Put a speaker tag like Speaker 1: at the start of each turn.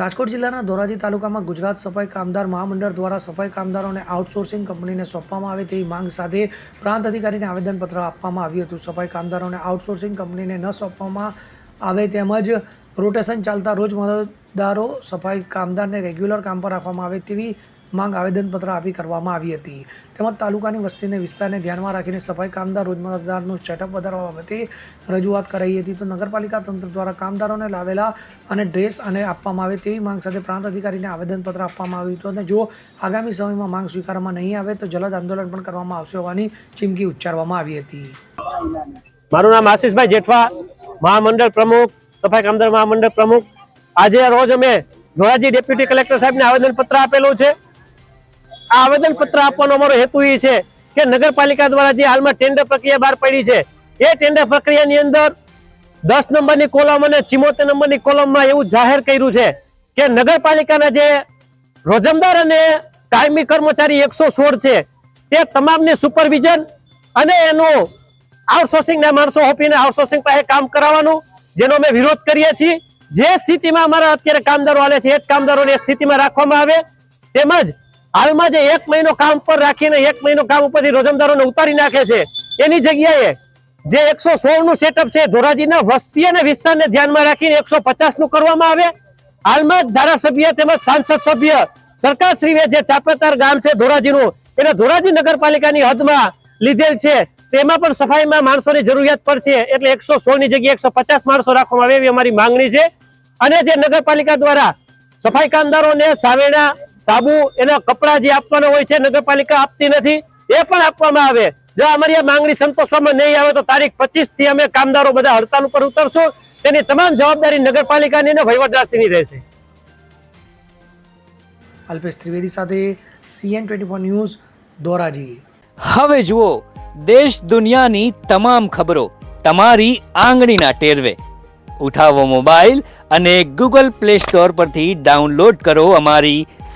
Speaker 1: રાજકોટ જિલ્લાના ધોરાજી તાલુકામાં ગુજરાત સફાઈ કામદાર મહામંડળ દ્વારા સફાઈ કામદારોને આઉટસોર્સિંગ કંપનીને સોંપવામાં આવે તેવી માંગ સાથે પ્રાંત અધિકારીને આવેદનપત્ર આપવામાં આવ્યું હતું. સફાઈ કામદારોને આઉટસોર્સિંગ કંપનીને ન સોંપવામાં આવે તેમજ રોટેશન ચાલતા રોજ મદદદારો સફાઈ કામદારને રેગ્યુલર કામ પર રાખવામાં આવે તેવી માંગ આવેદનપત્ર આપી કરવામાં આવી હતી. તેમજ તાલુકાની વસ્તીને વિસ્તારને ધ્યાનમાં રાખીને સફાઈ કામદાર રોજમદારનું સેટઅપ વધારવા બાબતે રજૂઆત કરાઈ હતી. તો નગરપાલિકા તંત્ર દ્વારા કામદારોને લાવેલા અને ડ્રેસ અને આપવામાં આવે તેવી માંગ સાથે પ્રાંત અધિકારીને આવેદનપત્ર આપવામાં આવ્યું હતું. અને જો આગામી સમયમાં માંગ સ્વીકારવામાં નહીં આવે તો જલદ આંદોલન પણ કરવામાં આવશે હોવાની ચીમકી ઉચ્ચારવામાં આવી હતી.
Speaker 2: મારું નામ આશીષભાઈ જેઠવા, મહામંડળ પ્રમુખ, સફાઈ કામદાર મહામંડળ પ્રમુખ. આજે રોજ અમે ધોરાજી ડેપ્યુટી કલેક્ટર સાહેબને આવેદનપત્ર આપેલું છે. આ આવેદન પત્ર આપવાનો અમારો હેતુ એ છે કે નગરપાલિકા દ્વારા જે હાલમાં ટેન્ડર પ્રક્રિયા બહાર પડી છે, એ ટેન્ડર પ્રક્રિયાની અંદર દસ નંબરની કોલમ અને ચિમોતેર નંબરની કોલમમાં એવું જાહેર કર્યું છે કે નગરપાલિકાના જે રોજમદાર અને કાયમી કર્મચારી એકસો સોળ છે, તે તમામની સુપરવિઝન અને એનું આઉટસોર્સિંગના માણસો હોપીને આઉટસોર્સિંગ પાસે કામ કરાવવાનું, જેનો અમે વિરોધ કરીએ છીએ. જે સ્થિતિમાં અમારા અત્યારે કામદારો હાલે છે, એ જ કામદારોને સ્થિતિમાં રાખવામાં આવે. તેમજ હાલમાં જે એક મહિનો કામ પર રાખીને એક મહિનો કામ ઉપરથી રોજમદારોને ઉતારી નાખે છે, એની જગ્યાએ જે એકસો સોળનું સેટઅપ છે, ધોરાજીના વસ્તી અને વિસ્તારને ધ્યાનમાં રાખીને એકસો પચાસનું કરવામાં આવે. હાલમાં ધારાસભ્ય તેમજ સાંસદ સભ્ય સરકારશ્રીએ જે ચાપેતાર ગામ છે, ધોરાજીનું, એને ધોરાજી નગરપાલિકાની હદમાં લીધેલ છે. તેમાં પણ સફાઈમાં માણસોની જરૂરિયાત પડશે, એટલે એકસો સોળની જગ્યાએ એકસો પચાસ માણસો રાખવામાં આવે એવી અમારી માંગણી છે. અને જે નગરપાલિકા દ્વારા સફાઈ કામદારોને સાવેણા સાબુ એના કપડા જે આપવાના હોય છે નગરપાલિકા આપતી નથી એ પણ આપવામાં આવે. જો અમારી આ માંગણી સંતોષવામાં નહીં આવે તો તારીખ પચીસથી અમે કામદારો બધા હડતાલ ઉપર ઉતરશું. તેની તમામ જવાબદારી નગરપાલિકાની અને વહીવટદારશ્રીની રહેશે.
Speaker 1: અલ્પેશ ત્રિવેદી સાથે CN twenty four news Dhoraji.
Speaker 3: હવે જુઓ દેશ દુનિયાની તમામ ખબરો તમારી આંગળીના ટેરવે. ઉઠાવો મોબાઈલ અને ગૂગલ પ્લે સ્ટોર પરથી ડાઉનલોડ કરો અમારી